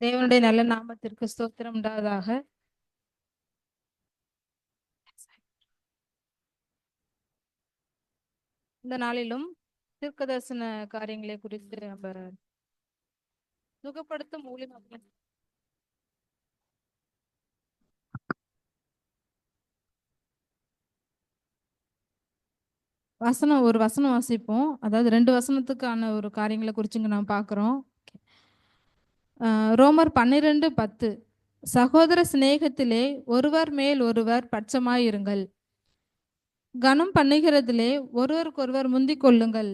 தேவனுடைய நல்ல நாமத்திற்கு ஸ்தோத்திரம் உண்டாவதாக. இந்த நாளிலும் தீர்க்கதரிசன காரியங்களை குறித்து நம்ம சுகப்படுத்தும் ஊழியம் வசனம் ஒரு வசனம் வாசிப்போம். அதாவது ரெண்டு வசனத்துக்கான ஒரு காரியங்களை குறிச்சுங்க நாம் பார்க்குறோம். ரோமர் பன்னிரெண்டு பத்து. சகோதர சிநேகத்திலே ஒருவர் மேல் ஒருவர் பட்சமாயிருங்கள். கனம் பண்ணுகிறதிலே ஒருவருக்கொருவர் முந்திக் கொள்ளுங்கள்.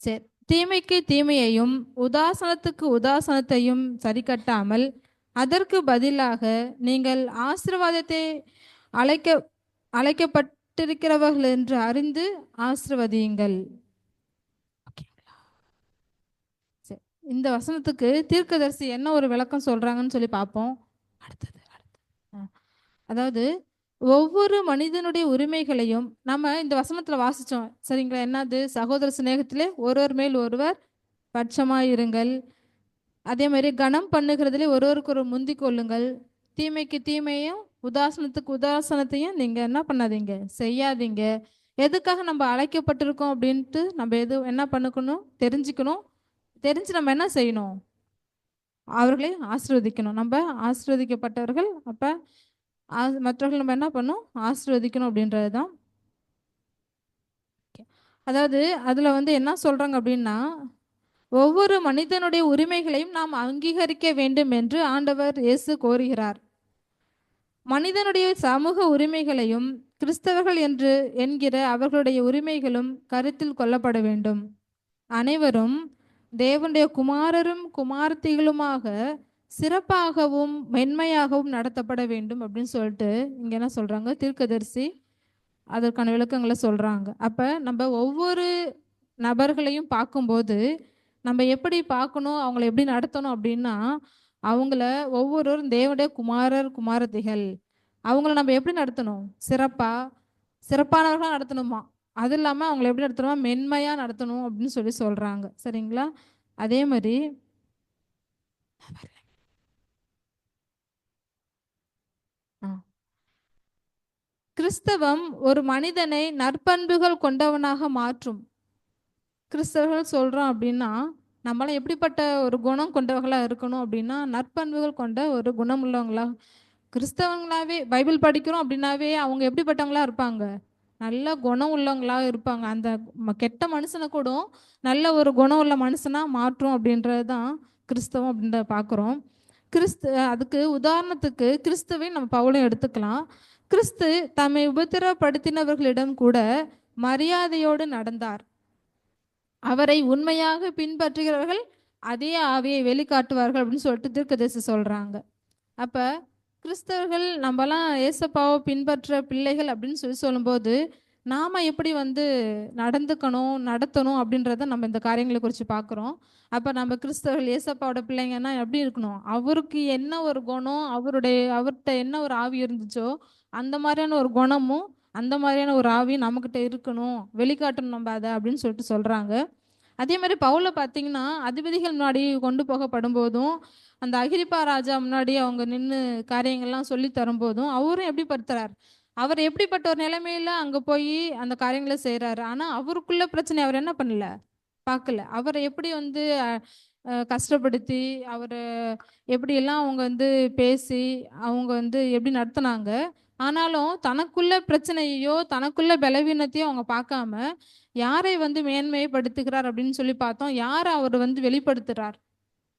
சரி தீமைக்கு தீமையையும் உதாசனத்துக்கு உதாசனத்தையும் சரி கட்டாமல் அதற்கு பதிலாக நீங்கள் ஆசிர்வாதத்தை அழைக்க அழைக்கப்பட்டிருக்கிறவர்கள் என்று அறிந்து ஆசிர்வதியுங்கள். இந்த வசனத்துக்கு தீர்க்கதரிசி என்ன ஒரு விளக்கம் சொல்றாங்கன்னு சொல்லி பார்ப்போம். அடுத்தது அதாவது ஒவ்வொரு மனிதனுடைய உரிமைகளையும் நம்ம இந்த வசனத்துல வாசிச்சோம். சரிங்களா? என்னது? சகோதர சிநேகத்திலே ஒருவர் மேல் ஒருவர் பட்சமாயிருங்கள். அதே மாதிரி கனம் பண்ணுகிறதுல ஒருவருக்கு ஒரு முந்தி கொள்ளுங்கள். தீமைக்கு தீமையும் உதாசனத்துக்கு உதாசனத்தையும் நீங்க என்ன பண்ணாதீங்க? செய்யாதீங்க. எதுக்காக நம்ம அழைக்கப்பட்டிருக்கோம் அப்படின்ட்டு நம்ம எது என்ன பண்ணுக்கணும்? தெரிஞ்சுக்கணும். தெரிஞ்சு நம்ம என்ன செய்யணும்? அவர்களை ஆசிர்வதிக்கணும். நம்ம ஆசிர்வதிக்கப்பட்டவர்கள் அப்போ மற்றவர்கள் நம்ம என்ன பண்ணணும்? ஆசிர்வதிக்கணும் அப்படின்றது தான் அதாவது அதில் வந்து என்ன சொல்கிறாங்க அப்படின்னா ஒவ்வொரு மனிதனுடைய உரிமைகளையும் நாம் அங்கீகரிக்க வேண்டும் என்று ஆண்டவர் இயேசு கோருகிறார். மனிதனுடைய சமூக உரிமைகளையும் கிறிஸ்தவர்கள் என்று என்கிற அவர்களுடைய உரிமைகளும் கருத்தில் கொள்ளப்பட வேண்டும். அனைவரும் தேவனுடைய குமாரரும் குமாரத்திகளுமாக சிறப்பாகவும் மென்மையாகவும் நடத்தப்பட வேண்டும் அப்படின்னு சொல்லிட்டு இங்க என்ன சொல்றாங்க? தீர்க்கதரிசி அதற்கான விளக்கங்களை சொல்றாங்க. அப்ப நம்ம ஒவ்வொரு நபர்களையும் பார்க்கும்போது நம்ம எப்படி பார்க்கணும்? அவங்கள எப்படி நடத்தணும் அப்படின்னா அவங்கள ஒவ்வொருவரும் தேவனுடைய குமாரர் குமாரத்திகள் அவங்கள நம்ம எப்படி நடத்தணும்? சிறப்பா சிறப்பானவர்களாக நடத்தணுமா? அது இல்லாமல் அவங்கள எப்படி நடத்தணுமா? மென்மையாக நடத்தணும் அப்படின்னு சொல்லி சொல்கிறாங்க சரிங்களா? அதே மாதிரி கிறிஸ்தவம் ஒரு மனிதனை நற்பண்புகள் கொண்டவனாக மாற்றும். கிறிஸ்தவர்கள் சொல்கிறோம் அப்படின்னா நம்மளாம் எப்படிப்பட்ட ஒரு குணம் கொண்டவர்களாக இருக்கணும் அப்படின்னா நற்பண்புகள் கொண்ட ஒரு குணம் உள்ளவங்களா கிறிஸ்தவங்களாவே பைபிள் படிக்கிறோம் அப்படின்னாவே அவங்க எப்படிப்பட்டவங்களா இருப்பாங்க? நல்ல குணம் உள்ளவங்களா இருப்பாங்க. அந்த கெட்ட மனுஷனை கூட நல்ல ஒரு குணம் உள்ள மனுஷனாக மாற்றும் அப்படின்றது தான் கிறிஸ்தவம் அப்படின்றத பார்க்குறோம். கிறிஸ்து அதுக்கு உதாரணத்துக்கு கிறிஸ்துவை நம்ம பவுலையும் எடுத்துக்கலாம். கிறிஸ்து தம்மை உபத்திரப்படுத்தினவர்களிடம் கூட மரியாதையோடு நடந்தார். அவரை உண்மையாக பின்பற்றுகிறவர்கள் அதே ஆவியை வெளிக்காட்டுவார்கள் அப்படின்னு சொல்லிட்டு தீர்க்கதேசி சொல்றாங்க. அப்போ கிறிஸ்தவர்கள் நம்மலாம் ஏசப்பாவை பின்பற்ற பிள்ளைகள் அப்படின்னு சொல்லி சொல்லும்போது நாம் எப்படி வந்து நடந்துக்கணும் நடத்தணும் அப்படின்றத நம்ம இந்த காரியங்களை குறித்து பார்க்குறோம் அப்போ நம்ம கிறிஸ்தவர்கள் ஏசப்பாவோட பிள்ளைங்கன்னா எப்படி இருக்கணும்? அவருக்கு என்ன ஒரு குணம் அவருடைய அவர்கிட்ட என்ன ஒரு ஆவி இருந்துச்சோ அந்த மாதிரியான ஒரு குணமும் அந்த மாதிரியான ஒரு ஆவி நம்மக்கிட்ட இருக்கணும். வெளிக்காட்டணும் நம்ம அதை அப்படின்னு சொல்லிட்டு சொல்கிறாங்க அதே மாதிரி பவுல பார்த்தீங்கன்னா அதிபதிகள் முன்னாடி கொண்டு போகப்படும் போதும் அந்த அகிரிப்பா ராஜா முன்னாடி அவங்க நின்று காரியங்கள்லாம் சொல்லி தரும்போதும் அவரும் எப்படி படுத்துறார்? அவர் எப்படிப்பட்ட ஒரு நிலைமையில அங்கே போய் அந்த காரியங்களை செய்கிறாரு ஆனால் அவருக்குள்ள பிரச்சனை அவர் என்ன பண்ணல? பார்க்கல. அவரை எப்படி வந்து கஷ்டப்படுத்தி அவரை எப்படியெல்லாம் அவங்க வந்து பேசி அவங்க வந்து எப்படி நடத்தினாங்க? ஆனாலும் தனக்குள்ள பிரச்சனையோ தனக்குள்ள பலவீனத்தையோ அவங்க பார்க்காம யாரை வந்து மேன்மைப்படுத்துகிறார் அப்படின்னு சொல்லி பார்த்தோம். யாரை அவர் வந்து வெளிப்படுத்துகிறார்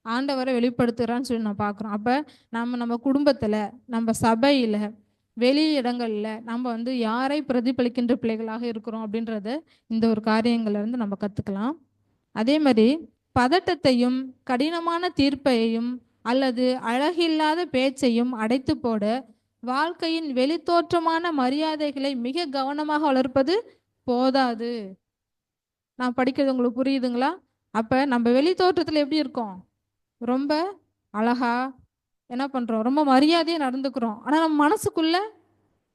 ஆண்டவரை வெளிப்படுத்துகிறான்னு சொல்லி நான் பார்க்குறோம். அப்போ நம்ம நம்ம குடும்பத்தில் நம்ம சபையில் வெளி இடங்களில் நம்ம வந்து யாரை பிரதிபலிக்கின்ற பிள்ளைகளாக இருக்கிறோம் அப்படின்றத இந்த ஒரு காரியங்கள்லேருந்து நம்ம கற்றுக்கலாம் அதே மாதிரி பதட்டத்தையும் கடினமான தீர்ப்பையும் அல்லது அழகில்லாத பேச்சையும் அடைத்து போட வாழ்க்கையின் வெளித்தோற்றமான மரியாதைகளை மிக கவனமாக வளர்ப்பது போதாது. நான் படிக்கிறது உங்களுக்கு புரியுதுங்களா? அப்போ நம்ம வெளி தோற்றத்தில் எப்படி இருக்கோம்? ரொம்ப அழகா என்ன பண்ணுறோம் ரொம்ப மரியாதையாக நடந்துக்கிறோம். ஆனால் நம்ம மனசுக்குள்ள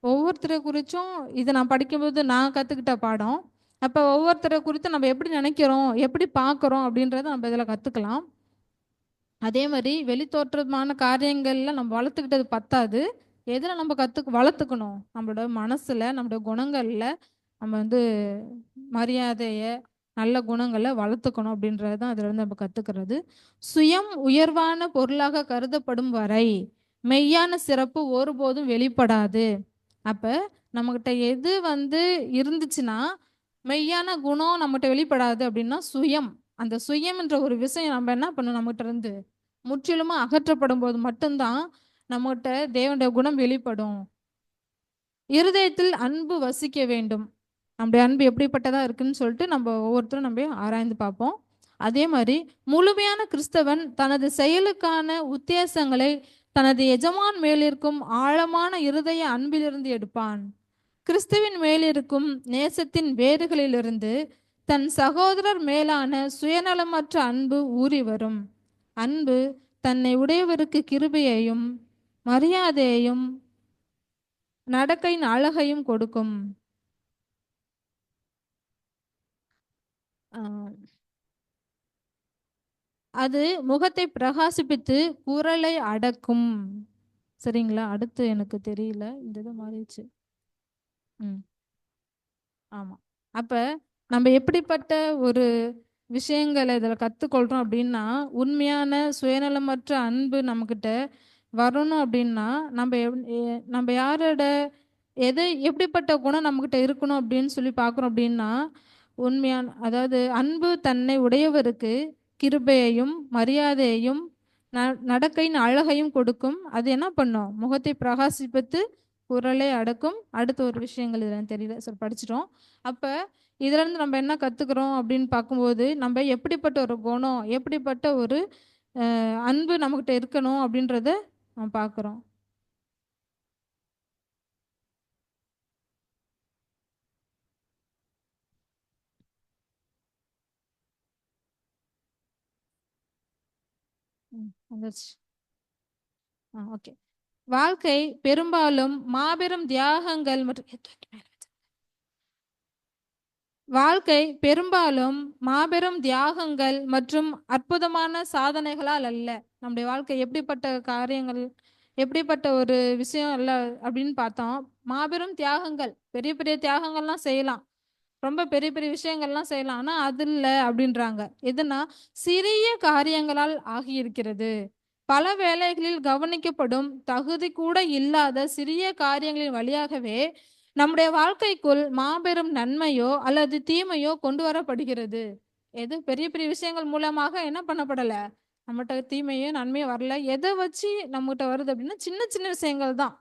ஒவ்வொருத்தரை குறித்தும் இதை நான் படிக்கும்போது நான் கற்றுக்கிட்ட பாடம். அப்போ ஒவ்வொருத்தரை குறித்து நம்ம எப்படி நினைக்கிறோம்? எப்படி பார்க்குறோம்? அப்படின்றத நம்ம இதில் கற்றுக்கலாம் அதே மாதிரி வெளித்தோற்றமான காரியங்களில் நம்ம வளர்த்துக்கிட்டது பத்தாது. எதில் நம்ம கற்று வளர்த்துக்கணும்? நம்மளோட மனசில் நம்மளோட குணங்களில் நம்ம வந்து மரியாதையை நல்ல குணங்களை வளர்த்துக்கணும் அப்படின்றது தான் அதில் இருந்து நம்ம கற்றுக்கிறது சுயம் உயர்வான பொருளாக கருதப்படும் வரை மெய்யான சிறப்பு ஒருபோதும் வெளிப்படாது. அப்போ நம்மக்கிட்ட எது வந்து இருந்துச்சுன்னா மெய்யான குணம் நம்மகிட்ட வெளிப்படாது அப்படின்னா சுயம். அந்த சுயம்ன்ற ஒரு விஷயம் நம்ம என்ன பண்ணணும்? நம்மகிட்ட இருந்து முற்றிலுமா அகற்றப்படும் போது மட்டும்தான் நம்மகிட்ட தேவனுடைய குணம் வெளிப்படும். இருதயத்தில் அன்பு வசிக்க வேண்டும். நம்முடைய அன்பு எப்படிப்பட்டதா இருக்குன்னு சொல்லிட்டு நம்ம ஒவ்வொருத்தரும் நம்ம ஆராய்ந்து பார்ப்போம். அதே மாதிரி முழுமையான கிறிஸ்தவன் தனது செயலுக்கான உத்தேசங்களை தனது எஜமான் மேலிருக்கும் ஆழமான இருதய அன்பிலிருந்து எடுப்பான். கிறிஸ்துவின் மேலிருக்கும் நேசத்தின் வேறுகளிலிருந்து தன் சகோதரர் மேலான சுயநலமற்ற அன்பு ஊறி வரும். அன்பு தன்னை உடையவருக்கு கிருபையையும் மரியாதையையும் நடக்கையின் அழகையும் கொடுக்கும். அது முகத்தை பிரகாசிப்பித்து குரலை அடக்கும். சரிங்களா? அடுத்து எனக்கு தெரியல. இந்த இது மாறிடுச்சு. ம். ஆமாம் அப்போ நம்ம எப்படிப்பட்ட ஒரு விஷயங்களை இதில் கற்றுக்கொள்கிறோம் அப்படின்னா உண்மையான சுயநலமற்ற அன்பு நம்மக்கிட்ட வரணும் அப்படின்னா நம்ம நம்ம யாரோட எது எப்படிப்பட்ட குணம் நம்மக்கிட்ட இருக்கணும் அப்படின்னு சொல்லி பார்க்குறோம் அப்படின்னா உண்மையான அதாவது அன்பு தன்னை உடையவருக்கு கிருபையையும் மரியாதையையும் ந நடக்கையின் அழகையும் கொடுக்கும். அது என்ன பண்ணும்? முகத்தை பிரகாசிப்பித்து குரலை அடக்கும். அடுத்த ஒரு விஷயங்கள் இதில் தெரியல. சார் படிச்சிட்டோம். அப்போ இதிலேருந்து நம்ம என்ன கற்றுக்குறோம் அப்படின்னு பார்க்கும்போது நம்ம எப்படிப்பட்ட ஒரு குணம் எப்படிப்பட்ட ஒரு அன்பு நம்மக்கிட்ட இருக்கணும் அப்படின்றத பார்க்குறோம் வந்துருச்சு. ஆ ஓகே. வாழ்க்கை பெரும்பாலும் மாபெரும் தியாகங்கள் மற்றும் வாழ்க்கை பெரும்பாலும் மாபெரும் தியாகங்கள் மற்றும் அற்புதமான சாதனைகளால் அல்ல. நம்முடைய வாழ்க்கை எப்படிப்பட்ட காரியங்கள் எப்படிப்பட்ட ஒரு விஷயம் இல்லை அப்படின்னு பார்த்தோம். மாபெரும் தியாகங்கள் பெரிய பெரிய தியாகங்கள்லாம் செய்யலாம். ரொம்ப பெரிய பெரிய விஷயங்கள்லாம் செய்யலாம். ஆனால் அது இல்லை அப்படின்றாங்க. எதுனா சிறிய காரியங்களால் ஆகியிருக்கிறது. பல வேலைகளில் கவனிக்கப்படும் தகுதி கூட இல்லாத சிறிய காரியங்களின் வழியாகவே நம்முடைய வாழ்க்கைக்குள் மாபெரும் நன்மையோ அல்லது தீமையோ கொண்டு வரப்படுகிறது. எது? பெரிய பெரிய விஷயங்கள் மூலமாக என்ன பண்ணப்படலை? நம்மகிட்ட தீமையோ நன்மையோ வரல. எதை வச்சு நம்மகிட்ட வருது அப்படின்னா சின்ன சின்ன விஷயங்கள் தான்.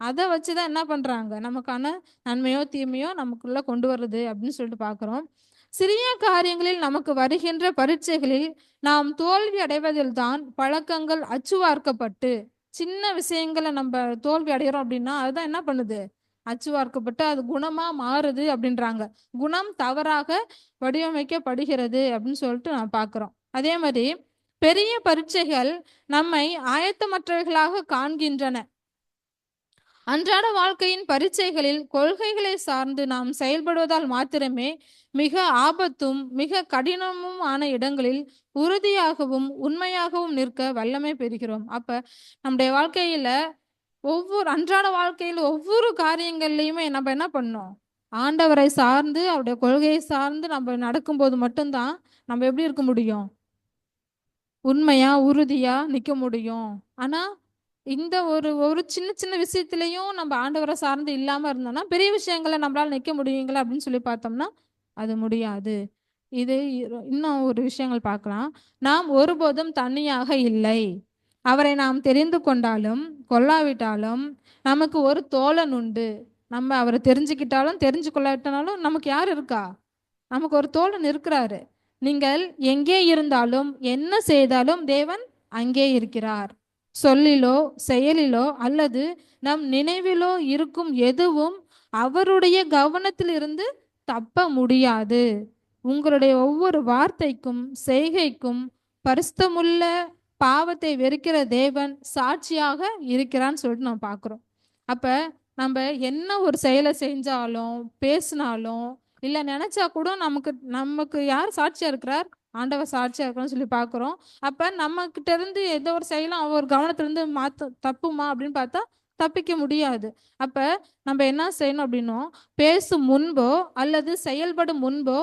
அதை வச்சு தான் என்ன பண்ணுறாங்க நமக்கான நன்மையோ தீமையோ நமக்குள்ளே கொண்டு வருது அப்படின்னு சொல்லிட்டு பார்க்குறோம். சிறிய காரியங்களில் நமக்கு வருகின்ற பரீட்சைகளில் நாம் தோல்வி அடைவதில் தான் பழக்கங்கள் அச்சுவார்க்கப்பட்டு சின்ன விஷயங்களை நம்ம தோல்வி அடைகிறோம் அப்படின்னா அதுதான் என்ன பண்ணுது? அச்சுவார்க்கப்பட்டு அது குணமா மாறுது அப்படின்றாங்க. குணம் தவறாக வடிவமைக்கப்படுகிறது அப்படின்னு சொல்லிட்டு நான் பார்க்குறோம். அதே மாதிரி பெரிய பரீட்சைகள் நம்மை ஆயத்தமற்றவர்களாக காண்கின்றன. அன்றாட வாழ்க்கையின் பரீட்சைகளில் கொள்கைகளை சார்ந்து நாம் செயல்படுவதால் மாத்திரமே மிக ஆபத்தும் மிக கடினமும் ஆன இடங்களில் உறுதியாகவும் உண்மையாகவும் நிற்க வல்லமை பெறுகிறோம். அப்ப நம்முடைய வாழ்க்கையில ஒவ்வொரு அன்றாட வாழ்க்கையில் ஒவ்வொரு காரியங்கள்லையுமே நம்ம என்ன பண்ணோம் ஆண்டவரை சார்ந்து அவருடைய கொள்கையை சார்ந்து நம்ம நடக்கும்போது மட்டும்தான் நம்ம எப்படி இருக்க முடியும்? உண்மையா உறுதியா நிக்க முடியும். ஆனா இந்த ஒரு ஒரு சின்ன சின்ன விஷயத்திலையும் நம்ம ஆண்டவரை சார்ந்து இல்லாம இருந்தோம்னா பெரிய விஷயங்களை நம்மளால நிக்க முடியுங்களா அப்படின்னு சொல்லி பார்த்தோம்னா அது முடியாது. இது இன்னும் ஒரு விஷயங்கள் பார்க்கலாம். நாம் ஒருபோதும் தனியாக இல்லை. அவரை நாம் தெரிந்து கொண்டாலும் கொள்ளாவிட்டாலும் நமக்கு ஒரு தோழன் உண்டு. நம்ம அவரை தெரிஞ்சுக்கிட்டாலும் தெரிஞ்சு கொள்ளாவிட்டனாலும் நமக்கு யார் இருக்கா? நமக்கு ஒரு தோழன் இருக்கிறாரு. நீங்கள் எங்கே இருந்தாலும் என்ன செய்தாலும் தேவன் அங்கே இருக்கிறார். சொல்லிலோ செயலிலோ அல்லது நம் நினைவிலோ இருக்கும் எதுவும் அவருடைய கவனத்தில் இருந்து தப்ப முடியாது. உங்களுடைய ஒவ்வொரு வார்த்தைக்கும் செய்கைக்கும் பரிசுத்தமுள்ள பாவத்தை வெறுக்கிற தேவன் சாட்சியாக இருக்கிறான்னு சொல்லிட்டு நம்ம பார்க்குறோம். அப்போ நம்ம என்ன ஒரு செயலை செஞ்சாலும் பேசினாலும் இல்லை நினைச்சா கூட நமக்கு நமக்கு யார் சாட்சியா இருக்கிறார்? ஆண்டவர் சாட்சியா இருக்கணும்னு சொல்லி பார்க்குறோம் அப்ப நம்ம கிட்ட இருந்து ஏதோ ஒரு செயலும் அவர் கவனத்துலேருந்து மாத்த தப்புமா அப்படின்னு பார்த்தா தப்பிக்க முடியாது. அப்ப நம்ம என்ன செய்யணும் அப்படின்னோ பேசும் முன்போ அல்லது செயல்படும் முன்போ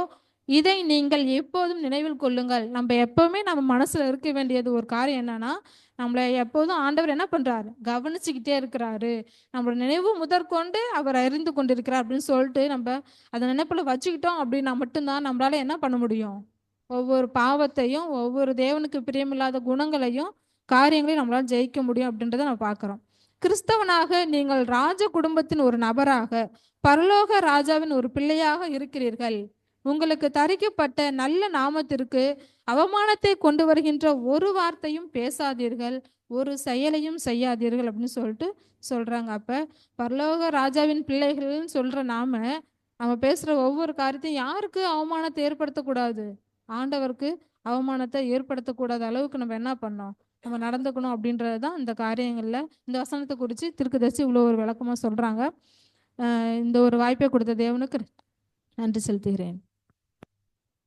இதை நீங்கள் எப்போதும் நினைவில் கொள்ளுங்கள். நம்ம எப்பவுமே நம்ம மனசுல இருக்க வேண்டியது ஒரு காரியம் என்னன்னா நம்மளை எப்போதும் ஆண்டவர் என்ன பண்றாரு? கவனிச்சுக்கிட்டே இருக்கிறாரு. நம்மளோட நினைவு முதற்கொண்டு அவர் அறிந்து கொண்டிருக்கிறார் அப்படின்னு சொல்லிட்டு நம்ம அதை நினைப்புல வச்சுக்கிட்டோம் அப்படின்னா மட்டும்தான் நம்மளால என்ன பண்ண முடியும்? ஒவ்வொரு பாவத்தையும் ஒவ்வொரு தேவனுக்கு பிரியமில்லாத குணங்களையும் காரியங்களையும் நம்மளால ஜெயிக்க முடியும் அப்படின்றத நம்ம பார்க்குறோம். கிறிஸ்தவனாக நீங்கள் ராஜ குடும்பத்தின் ஒரு நபராக பரலோக ராஜாவின் ஒரு பிள்ளையாக இருக்கிறீர்கள். உங்களுக்கு தரிக்கப்பட்ட நல்ல நாமத்திற்கு அவமானத்தை கொண்டு வருகின்ற ஒரு வார்த்தையும் பேசாதீர்கள் ஒரு செயலையும் செய்யாதீர்கள் அப்படின்னு சொல்லிட்டு சொல்றாங்க. அப்ப பரலோக ராஜாவின் பிள்ளைகள்னு சொல்ற நாம நம்ம பேசுற ஒவ்வொரு காரியத்தையும் யாருக்கு அவமானத்தை ஏற்படுத்தக்கூடாது? ஆண்டவருக்கு அவமானத்தை ஏற்படுத்தக்கூடாத அளவுக்கு நம்ம என்ன பண்ணோம்? நம்ம நடந்துக்கணும் அப்படின்றது தான் இந்த காரியங்களில் இந்த வசனத்தை குறித்து திருக்குதர்சி இவ்வளோ ஒரு விளக்கமாக சொல்கிறாங்க இந்த ஒரு வாய்ப்பை கொடுத்த தேவனுக்கு நன்றி செலுத்துகிறேன்.